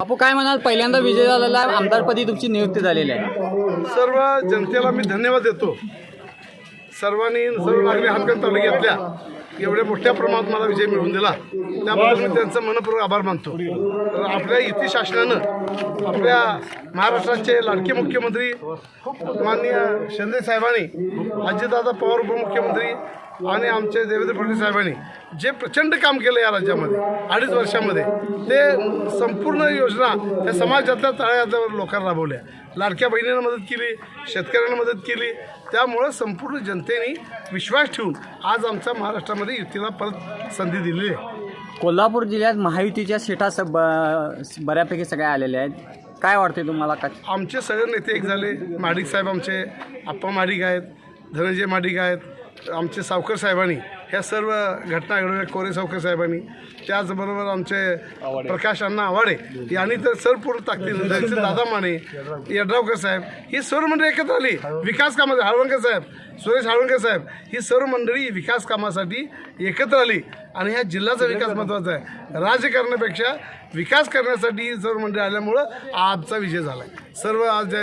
काय म्हणाल? पहिल्यांदा विजय झालेला आहे, आमदारपदी तुमची नियुक्ती झालेली आहे. सर्व जनतेला मी धन्यवाद देतो. सर्वांनी सर्व नागरिक हातकन तालुक्यातल्या एवढ्या मोठ्या प्रमाणात मला विजय मिळवून दिला. त्याबद्दल मी त्यांचं मनपूर्वक आभार मानतो. तर आपल्या युती शासनानं आपल्या महाराष्ट्राचे लाडके मुख्यमंत्री माननीय शिंदे साहेबांनी अजितदादा पवार उपमुख्यमंत्री आणि आमचे देवेंद्र फडणवीस साहेबांनी जे प्रचंड काम केलं या राज्यामध्ये अडीच वर्षामध्ये ते संपूर्ण योजना त्या समाजातल्या तळागाळातल्या लोकांना राबवल्या. लाडक्या बहिणींना मदत केली शेतकऱ्यांना मदत केली. त्यामुळं संपूर्ण जनतेने विश्वास ठेवून आज आमच्या महाराष्ट्रामध्ये युतीला परत संधी दिलेली आहे. कोल्हापूर जिल्ह्यात महायुतीच्या सीटा स- ब- बऱ्यापैकी सगळ्या आलेल्या आहेत. काय वाटते तुम्हाला का? आमचे सगळे नेते एक झाले. माडिक साहेब आमचे आप्पा माडिक आहेत धनंजय माडिक आहेत आमचे सावकर साहेबांनी ह्या सर्व घटना घडवल्या कोरे सावकर साहेबांनी त्याचबरोबर आमचे प्रकाश अण्णा आवाडे यांनी तर सरपूर्ण त्यांचे दादा माने यड्रावकर साहेब ही सर्व मंडळी एकत्र आली. विकास कामासाठी हळवंकर साहेब सुरेश हळवंकर साहेब ही सर्व मंडळी विकास कामासाठी एकत्र आली. आणि ह्या जिल्ह्याचा विकास महत्त्वाचा आहे. राजकारणापेक्षा विकास करण्यासाठी ही सर्व मंडळी आल्यामुळं आजचा विजय झाला आहे सर्व आज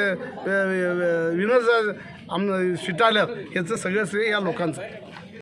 विनोद आम सीटा याचं सगळं श्रेय या लोकांचं. आहे